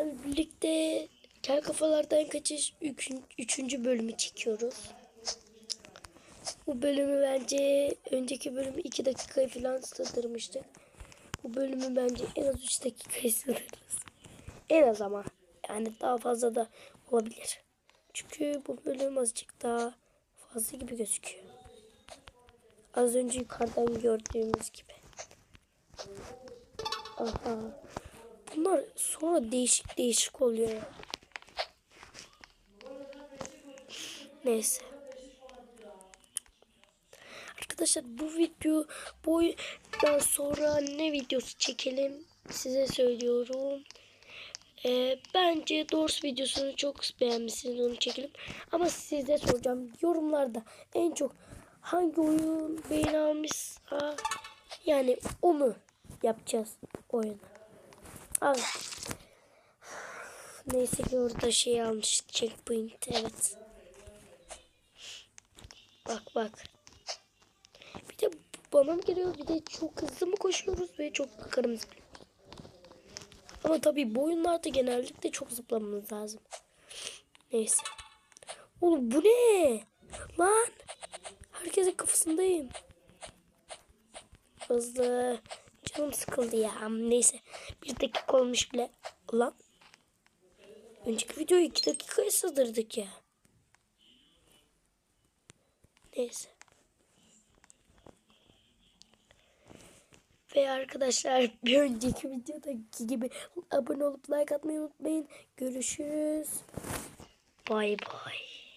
sizlerle birlikte Kel Kafalardan Kaçış 3. bölümü çekiyoruz. Bu bölümü bence önceki bölümü 2 dakikayı falan sığdırmıştık. Bu bölümü bence en az 3 dakikayı sığdırırız. En az ama. Yani daha fazla da olabilir. Çünkü bu bölüm azıcık daha fazla gibi gözüküyor. Az önce yukarıdan gördüğümüz gibi. Aha. Bunlar sonra değişik değişik oluyor. Neyse. Arkadaşlar bu video boydan sonra ne videosu çekelim size söylüyorum. Ee, bence Doors videosunu çok beğenmişsiniz onu çekelim. Ama size soracağım yorumlarda en çok hangi oyun beğeni almışsa yani o mu yapacağız oyunu. Al. Neyse ki orada şey almış checkpoint evet. Bak bak. Bir de bana mı geliyor bir de çok hızlı mı koşuyoruz ve çok kırmızı. Ama tabii bu oyunlarda genellikle çok zıplamamız lazım. Neyse. Oğlum bu ne? Lan. Herkesin kafasındayım. Hızlı. Canım sıkıldı ya. Neyse. Bir dakika olmuş bile. Lan. Önceki videoyu iki dakikaya sığdırdık ya. Neyse. Ve arkadaşlar bir önceki videodaki gibi abone olup like atmayı unutmayın. Görüşürüz. Bay bay.